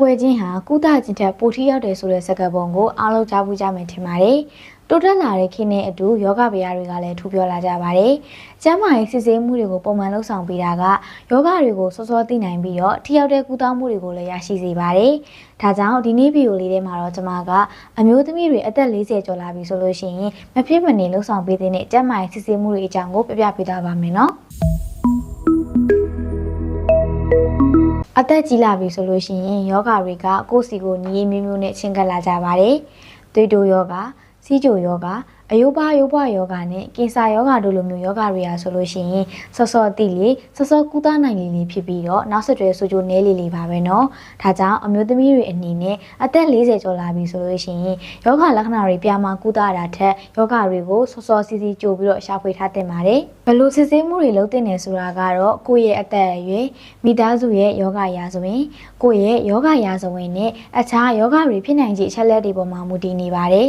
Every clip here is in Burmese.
ကွယ်ခြင်းဟာကုသခြင်းထက်ပိုထိရောက်တယ်ဆိုတဲ့စကားပုံကိုအားလုံးကြားဘူးကြမယ်ထင်ပါတယ်။တိုးတက်လာတဲ့ခေတ်နဲ့အတူယောဂဗျာတွေကလည်းထူပြောလာကြပါတယ်။ကျန်းမာရေးစစ်ဆေးမှုတွေကိုပုံမှန်လုပ်ဆောင်ပေးတာကယောဂတွေကိုစောစောသိနိုင်ပြီးတော့ထိရောက်တဲ့ကုသမှုတွေကိုလည်းရရှိစေပါတယ်။ဒါကြောင့်ဒီနေ့ဗီဒီယိုလေးထဲမှာတော့ကျွန်မကအမျိုးသမီးတွေအသက်40ကျော်လာပြီဆိုလို့ရှိရင်မဖြစ်မနေလုပ်ဆောင်ပေးတဲ့ကျန်းမာရေးစစ်ဆေးမှုတွေအကြောင်းကိုပြပြပေးသွားပါမယ်နော်။ အသက်ကြီးလာပြီဆိုလို့ရှိရင်ယောဂတွေကကိုယ့်စီကိုညီးမျိုးမျိုးနဲ့ချင်းကပ်လာကြပါတယ်။သွေးတိုးယောဂ၊စီးကြိုယောဂ၊ အယုဘယုဘယောဂနဲ့ကင်ဆာယောဂတို့လိုမျိုးယောဂတွေရာဆိုလို့ရှိရင်စောစောတိလေစောစောကုသနိုင်လေလေဖြစ်ပြီးတော့နောက်ဆက်တွဲဆိုကြိုနဲလေလေပါပဲเนาะဒါကြောင့်အမျိုးသမီးတွေအနေနဲ့အသက်40ကျော်လာပြီဆိုလို့ရှိရင်ယောဂလက္ခဏာတွေပြမှာကုသတာထက်ယောဂတွေကိုစောစောစီစီကြိုပြီးတော့ရှာဖွေထားတင်ပါတယ်ဘလို့စစ်ဆေးမှုတွေလုပ်တင်နေဆိုတာကတော့ကိုယ့်ရဲ့အသက်အရွယ်မိသားစုရဲ့ယောဂရာဇဝင်ကိုယ့်ရဲ့ယောဂရာဇဝင်နဲ့အခြားယောဂတွေဖြစ်နိုင်ခြေအချက်လက်တွေပေါ်မှာမူတည်နေပါတယ်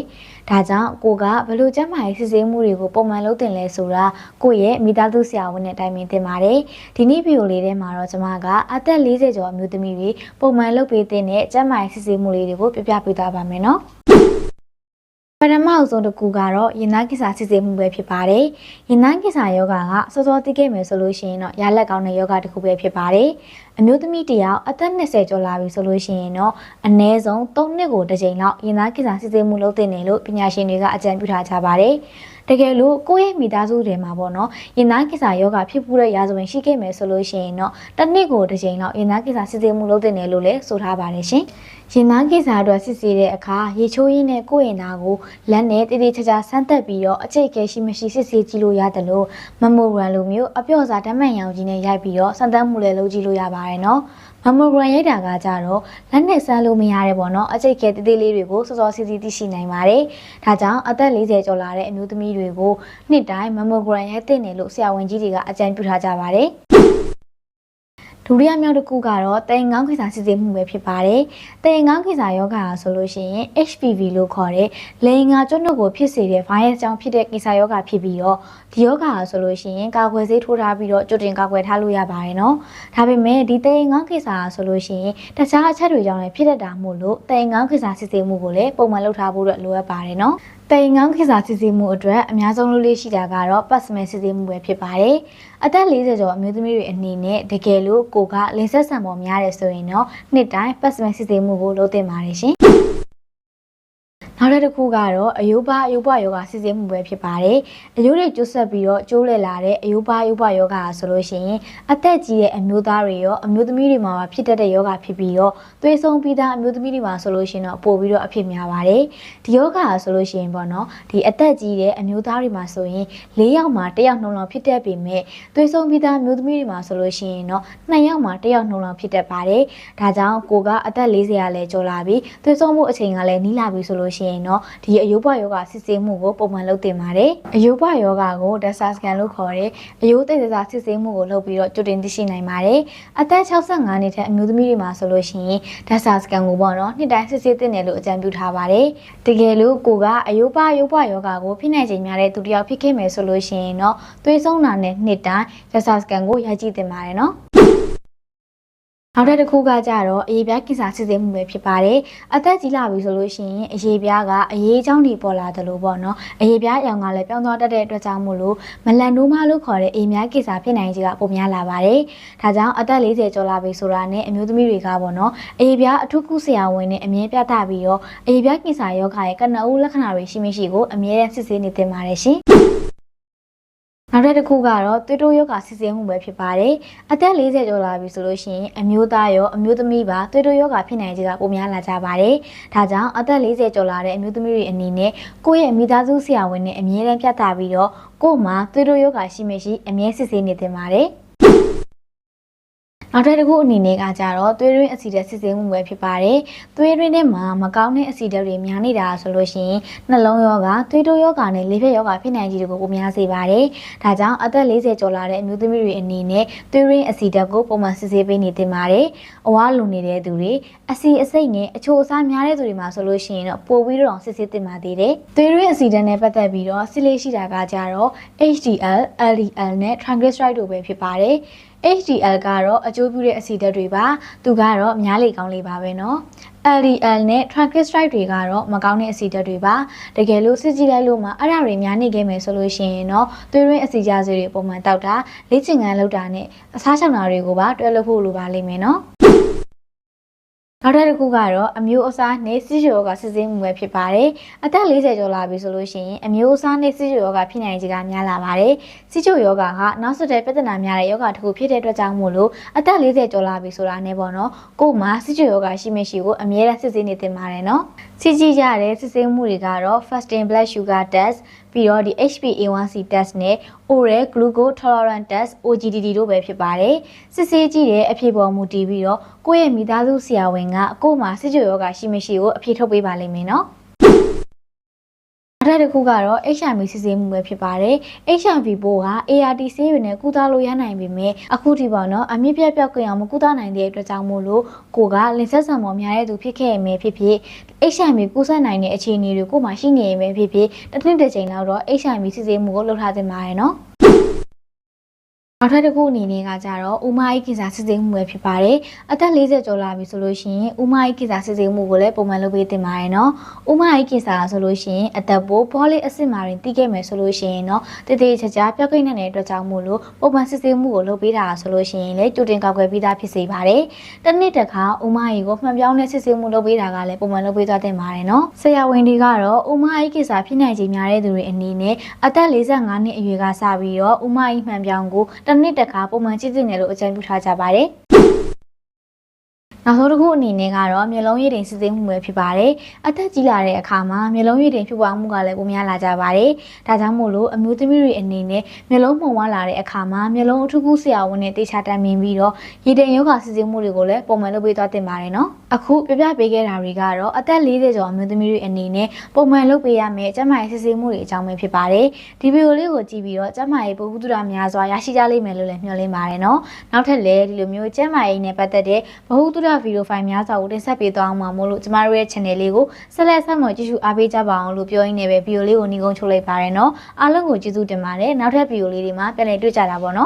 ဒါကြောင့်ကိုကဘလို့ ့ကျန်းမာရေးစစ်ဆေးမှုတွေကိုပုံမှန်လုပ်တင်လဲဆိုတာကိုယ့်ရဲ့မိသားစုဆရာဝန်နဲ့တိုင်ပင်တင်ပါတယ်ဒီနေ့ဗီဒီယိုလေးထဲမှာတော့ကျွန်မကအသက်40ကျော်အမျိုးသမီးတွေပုံမှန်လုပ်ပေးတဲ့ကျန်းမာရေးစစ်ဆေးမှုလေးတွေကိုပြပြပေးသွားပါမယ်နော် ပထမအဆုံးတစ်ခုကတော့ရင်သားကိစ္စစစ်ဆေးမှုပဲဖြစ်ပါတယ်။ရင်သားကိစ္စယောဂကစောစောသိခဲ့မယ်ဆိုလို့ရှိရင်တော့ရလက်ကောင်းတဲ့ယောဂတစ်ခုပဲဖြစ်ပါတယ်။အမျိုးသမီးတယောက်အသက်20ကျော်လာပြီဆိုလို့ရှိရင်တော့အနည်းဆုံး3နှစ်ကိုတစ်ကြိမ်လောက်ရင်သားကိစ္စစစ်ဆေးမှုလုပ်သင့်တယ်လို့ပညာရှင်တွေကအကြံပြုထားကြပါတယ်။တကယ်လို့ကိုယ့်ရဲ့မိသားစုတွေမှာပေါ့နော်ရင်သားကိစ္စယောဂဖြစ်ပူးတဲ့ရာဇဝင်ရှိခဲ့မယ်ဆိုလို့ရှိရင်တော့တစ်နှစ်ကိုတစ်ကြိမ်လောက်ရင်သားကိစ္စစစ်ဆေးမှုလုပ်သင့်တယ်လို့လည်းဆိုထားပါတယ်ရှင်။ ရင်သားကိစ္စအတွက်စစ်ဆေးတဲ့အခါရေချိုးရင်းနဲ့ကိုယ့်ရင်သားကိုလက်နဲ့တည်တည်ချာချာဆန်းသက်ပြီးတော့အကျိတ်ကဲရှိမရှိစစ်ဆေးကြည့်လို့ရတယ်လို့မမိုဂရန်လိုမျိုးအပြော့စားဓာတ်မှန်ရောင်ကြီးနဲ့ရိုက်ပြီးတော့ဆန်းသက်မှုလည်းလုပ်ကြည့်လို့ရပါတယ်နော်။မမိုဂရန်ရိုက်တာကကြတော့လက်နဲ့ဆန်းလို့မရတဲ့ပေါ့နော်အကျိတ်ကဲတည်တည်လေးတွေကိုစောစောစီစီသိရှိနိုင်ပါတယ်။ဒါကြောင့်အသက်40ကျော်လာတဲ့အမျိုးသမီးတွေကိုနှစ်တိုင်းမမိုဂရန်ရိုက်တဲ့နယ်လို့ဆရာဝန်ကြီးတွေကအကြံပြုထားကြပါတယ်။ ဒုတိယမြောက်တစ်ခုကတော့တိမ်ငေါင်းခိစာစစ်ဆေးမှုပဲဖြစ်ပါတယ်။တိမ်ငေါင်းခိစာယောဂါဆိုလို့ရှိရင် HPV လို့ခေါ်တဲ့လိင်ငါကျွတ်နုတ်ကိုဖြစ်စေတဲ့ virus ကြောင့်ဖြစ်တဲ့ကိစာယောဂါဖြစ်ပြီးတော့ဒီယောဂါဆိုလို့ရှိရင်ကာကွယ်ဆေးထိုးထားပြီးတော့ကြိုတင်ကာကွယ်ထားလို့ရပါတယ်နော်။ဒါပေမဲ့ဒီတိမ်ငေါင်းခိစာဆိုလို့ရှိရင်တခြားအချက်တွေကြောင့်လည်းဖြစ်တတ်တာမို့လို့တိမ်ငေါင်းခိစာစစ်ဆေးမှုကိုလည်းပုံမှန်လုပ်ထားဖို့အတွက်လိုအပ်ပါတယ်နော်။တိမ်ငေါင်းခိစားစစ်ဆေးမှုအတွက်အများဆုံးလုပ်လေးရှိတာကတော့ပတ်စမဲစစ်ဆေးမှုပဲဖြစ်ပါတယ်။အသက်40ကျော်အမျိုးသမီးတွေအနေနဲ့တကယ်လို့ကိုကလင်ဆက်ဆံပေါ်များတယ်ဆိုရင်တော့နှစ်တိုင်းပတ်စမဲစစ်ဆေးမှုကိုလုပ်သင့်ပါတယ်ရှင်။ နောက်တစ်ခုကတော့အယိုးပါအယိုးပါယောဂစစ်ဆေးမှုပဲဖြစ်ပါတယ်။အယိုးတွေကျိုးဆက်ပြီးတော့ကျိုးလဲလာတဲ့အယိုးပါအယိုးပါယောဂဆိုလို့ရှိရင်အသက်ကြီးတဲ့အမျိုးသားတွေရောအမျိုးသမီးတွေမှာဖြစ်တတ်တဲ့ယောဂဖြစ်ပြီးတော့သွေးဆုံးပြီးသားအမျိုးသမီးတွေမှာဆိုလို့ရှိရင်တော့ပို့ပြီးတော့အဖြစ်များပါတယ်။ဒီယောဂဆိုလို့ရှိရင်ပေါ့နော်ဒီအသက်ကြီးတဲ့အမျိုးသားတွေမှာဆိုရင်၄ယောက်မှာ၁ယောက်နှုံလောက်ဖြစ်တတ်ပေမဲ့သွေးဆုံးပြီးသားအမျိုးသမီးတွေမှာဆိုလို့ရှိရင်တော့၂ယောက်မှာ၁ယောက်နှုံလောက်ဖြစ်တတ်ပါတယ်။ဒါကြောင့်ကိုကအသက်40ရာလဲကျော်လာပြီးသွေးဆုံးမှုအချိန်ကလည်းနီးလာပြီဆိုလို့ရှိရင်တော့ဒီအယုဘယောဂစစ်ဆေးမှုကိုပုံမှန်လုပ်တင်ပါတယ်အယုဘယောဂကိုဒက်ဆာစကန်လို့ခေါ်တဲ့အယုသိသက်သာစစ်ဆေးမှုကိုလုပ်ပြီးတော့ကြိုတင်သိရှိနိုင်ပါတယ်အသက်65နှစ်ထက်အမျိုးသမီးတွေမှာဆိုလို့ရှိရင်ဒက်ဆာစကန်ကိုပေါ့နော်နှစ်တိုင်းစစ်ဆေးသင့်တယ်လို့အကြံပြုထားပါတယ်တကယ်လို့ကိုကအယုဘယုဘယောဂကိုဖြစ်နိုင်ချိန်များတဲ့သူတယောက်ဖြစ်ခဲ့မယ်ဆိုလို့ရှိရင်တော့သွေးဆုံးတာနဲ့နှစ်တိုင်းဒက်ဆာစကန်ကိုရိုက်ကြည့်တင်ပါတယ်နော် နောက်တစ်ခုကကြတော့အရေးပြားကိစ္စစစ်ဆေးမှုပဲဖြစ်ပါတယ်။အသက်ကြီးလာပြီဆိုလို့ရှိရင်အရေးပြားကအရေးအကြောင်းတွေပေါ်လာတယ်လို့ပေါ့နော်။အရေးပြားအရောင်ကလည်းပြောင်းသွားတတ်တဲ့အတွက်ကြောင့်မို့လို့မလန်နိုးမလို့ခေါ်တဲ့အေးများကိစ္စဖြစ်နိုင်ခြင်းကပုံများလာပါတယ်။ဒါကြောင့်အသက်40ကျော်လာပြီဆိုတာနဲ့အမျိုးသမီးတွေကပေါ့နော်။အရေးပြားအထူးကုဆရာဝန်နဲ့အမြဲပြသပြီးတော့အရေးပြားကိစ္စယောဂရဲ့ကနအူးလက္ခဏာတွေရှိမရှိကိုအမြဲတမ်းစစ်ဆေးနေတင်ပါတယ်ရှင်။ နောက်တစ်ခုကတော့သွေးတိုးယောဂစစ်ဆေးမှုပဲဖြစ်ပါတယ်။အသက်40ကျော်လာပြီဆိုလို့ရှိရင်အမျိုးသားရောအမျိုးသမီးပါသွေးတိုးယောဂဖြစ်နိုင်ခြင်းကပိုများလာကြပါတယ်။ဒါကြောင့်အသက်40ကျော်လာတဲ့အမျိုးသမီးတွေအနေနဲ့ကိုယ့်ရဲ့မိသားစုဆရာဝန်နဲ့အမြဲတမ်းပြသပြီးတော့ကို့မှာသွေးတိုးယောဂရှိမရှိအမြဲစစ်ဆေးနေသင့်ပါတယ်။ နောက်ထပ်တစ်ခုအနေနဲ့ကကြတော့သွေးရင်းအဆီဓာတ်စစ်ဆေးမှုပဲဖြစ်ပါတယ်။သွေးရင်းထဲမှာမကောင်းတဲ့အဆီဓာတ်တွေများနေတာဆိုလို့ရှိရင်နှလုံးရောဂါသွေးတိုးရောဂါနဲ့လေဖြတ်ရောဂါဖြစ်နိုင်ခြေတွေကိုပိုများစေပါတယ်။ဒါကြောင့်အသက်40ကျော်လာတဲ့အမျိုးသမီးတွေအနေနဲ့သွေးရင်းအဆီဓာတ်ကိုပုံမှန်စစ်ဆေးပေးနေသင့်ပါတယ်။အဝါလုံနေတဲ့သူတွေအဆီအစိတ်နဲ့အချိုအစားများတဲ့သူတွေမှာဆိုလို့ရှိရင်တော့ပိုပြီးတော့စစ်ဆေးသင့်ပါသေးတယ်။သွေးရင်းအဆီဓာတ်နဲ့ပတ်သက်ပြီးတော့စစ်လေးရှိတာကကြတော့ HDL, LDL နဲ့ triglyceride တို့ပဲဖြစ်ပါတယ်။ HDL ကတော့အကျိုးပြုတဲ့အဆီဓာတ်တွေပါသူကတော့များလေကောင်းလေးပါပဲเนาะ LDL နဲ့ triglyceride တွေကတော့မကောင်းတဲ့အဆီဓာတ်တွေပါတကယ်လို့စစ်ကြည့်လိုက်လို့မှအဲ့ဒါတွေများနေခဲ့မယ်ဆိုလို့ရှိရင်เนาะသွေးရင်းအဆီကြစေတွေပုံမှန်တောက်တာလေ့ကျင့်ခန်းလုပ်တာနဲ့အစားချောင်တာတွေကိုပါတွဲလုပ်ဖို့လိုပါလိမ့်မယ်เนาะ နောက်တစ်ခုကတော့အမျိုးအစားနဲ့စစ်ကြောကစစ်ဆေးမှုပဲဖြစ်ပါတယ်။အသက်40ကျော်လာပြီဆိုလို့ရှိရင်အမျိုးအစားနဲ့စစ်ကြောကဖြစ်နိုင်ခြေကများလာပါတယ်။စစ်ကြောယောဂကနောက်ဆက်တွဲပြဿနာများတဲ့ယောဂတစ်ခုဖြစ်တဲ့အတွက်ကြောင့်မို့လို့အသက်40ကျော်လာပြီဆိုတာနဲ့ပေါ့နော်။ကို့မှာစစ်ကြောယောဂရှိမရှိကိုအမြဲတမ်းစစ်ဆေးနေသင့်ပါတယ်နော်။ စစ်ကြည့်ကြတဲ့စစ်ဆေးမှုတွေကတော့ fasting blood sugar test ပြီးတော့ဒီ HbA1c test နဲ့ oral glucose tolerance test OGTT တို့ပဲဖြစ်ပါတယ်။စစ်ဆေးကြည့်တဲ့အဖြေပေါ်မူတည်ပြီးတော့ကိုယ့်ရဲ့မိသားစုဆရာဝန်ကကို့မှာစစ်ကြွယောဂရှိမရှိကိုအဖြေထုတ်ပေးပါလိမ့်မယ်နော်။ နောက်တစ်ခုကတော့ HIV စစ်ဆေးမှုပဲဖြစ်ပါတယ်။ HIV ပိုးက ART ဆေးတွေနဲ့ကုသလို့ရနိုင်ပေမဲ့အခုထိပေါ့နော်အမြင့်ပြတ်ပြောက်ကြအောင်မကုသနိုင်တဲ့အတွက်ကြောင့်မို့လို့ကိုကလင်ဆက်ဆံပေါ်များတဲ့သူဖြစ်ခဲ့ရမယ်ဖြစ်ဖြစ် HIV ကူးစက်နိုင်တဲ့အခြေအနေတွေကိုမှရှိနေရမယ်ဖြစ်ဖြစ်တစ်နှစ်တစ်ချိန်လောက်တော့ HIV စစ်ဆေးမှုကိုလုပ်ထားသင့်ပါတယ်နော်။ နောက်ထပ်တစ်ခုအနေနဲ့ကကြတော့ဥမာဤကိစ္စစစ်ဆေးမှုပဲဖြစ်ပါတယ်။အသက်40ကျော်လာပြီဆိုလို့ရှိရင်ဥမာဤကိစ္စစစ်ဆေးမှုကိုလည်းပုံမှန်လုပ်ပေးသင့်ပါတယ်နော်။ဥမာဤကိစ္စဆိုလို့ရှိရင်အသက်ပိုးဘောလိအဆစ်မာရင်တီးခဲ့မယ်ဆိုလို့ရှိရင်တော့တည်တည်ချာချာပြောက်ကိတ်နေတဲ့အတွက်ကြောင့်မို့လို့ပုံမှန်စစ်ဆေးမှုကိုလုပ်ပေးတာဆိုလို့ရှိရင်လည်းကြိုတင်ကောက်ွယ်ပြီးသားဖြစ်စေပါတယ်။တစ်နှစ်တစ်ခါဥမာဤကိုမှန်ပြောင်းတဲ့စစ်ဆေးမှုလုပ်ပေးတာကလည်းပုံမှန်လုပ်ပေးသွားသင့်ပါတယ်နော်။ဆရာဝန်တွေကတော့ဥမာဤကိစ္စဖြစ်နိုင်ခြေများတဲ့သူတွေအနေနဲ့အသက်45နှစ်အရွယ်ကစပြီးတော့ဥမာဤမှန်ပြောင်းကိုတစ်နှစ်တစ်ခါပုံမှန်ကြည့်သင့်တယ်လို့အကြံပြုထားကြပါတယ်။ နောက်ဆုံးတစ်ခုအနေနဲ့ကတော့မျိုးလုံးရည်တင်စစ်ဆေးမှုပဲဖြစ်ပါတယ်။အသက်ကြီးလာတဲ့အခါမှာမျိုးလုံးရည်တင်ဖြစ်ပွားမှုကလည်းပိုများလာကြပါတယ်။ဒါကြောင့်မို့လို့အမျိုးသမီးတွေအနေနဲ့မျိုးလုံးမှုံဝါလာတဲ့အခါမှာမျိုးလုံးအထူးကူဆရာဝန်နဲ့တေချာတိုင်ပင်ပြီးတော့ရည်တင်ယောဂစစ်ဆေးမှုတွေကိုလည်းပုံမှန်လုပ်ပေးသွားတင်ပါတယ်နော်။အခုပြပြပေးခဲ့တာတွေကတော့အသက်40ကျော်အမျိုးသမီးတွေအနေနဲ့ပုံမှန်လုပ်ပေးရမယ့်ကျန်းမာရေးစစ်ဆေးမှုတွေအကြောင်းပဲဖြစ်ပါတယ်။ဒီဗီဒီယိုလေးကိုကြည့်ပြီးတော့ကျန်းမာရေးပို့ဟုတုဒများစွာရရှိကြလိမ့်မယ်လို့လည်းမျှော်လင့်ပါတယ်နော်။နောက်ထပ်လည်းဒီလိုမျိုးကျန်းမာရေးနဲ့ပတ်သက်တဲ့ဘဟုတုဒဗီဒီယိုဖိုင်များစွာကိုတင်ဆက်ပေးသွားအောင်ပါမို့လို့ကျမတို့ရဲ့ channel လေးကိုဆက်လက်ဆက်မကြည့်ရှုအားပေးကြပါအောင်လို့ပြောရင်းနဲ့ပဲဗီဒီယိုလေးကိုညီကုန်းချုပ်လိုက်ပါရနော်အားလုံးကိုကျေးဇူးတင်ပါတယ်နောက်ထပ်ဗီဒီယိုလေးတွေမှာပြန်လည်တွေ့ကြတာပေါ့နော်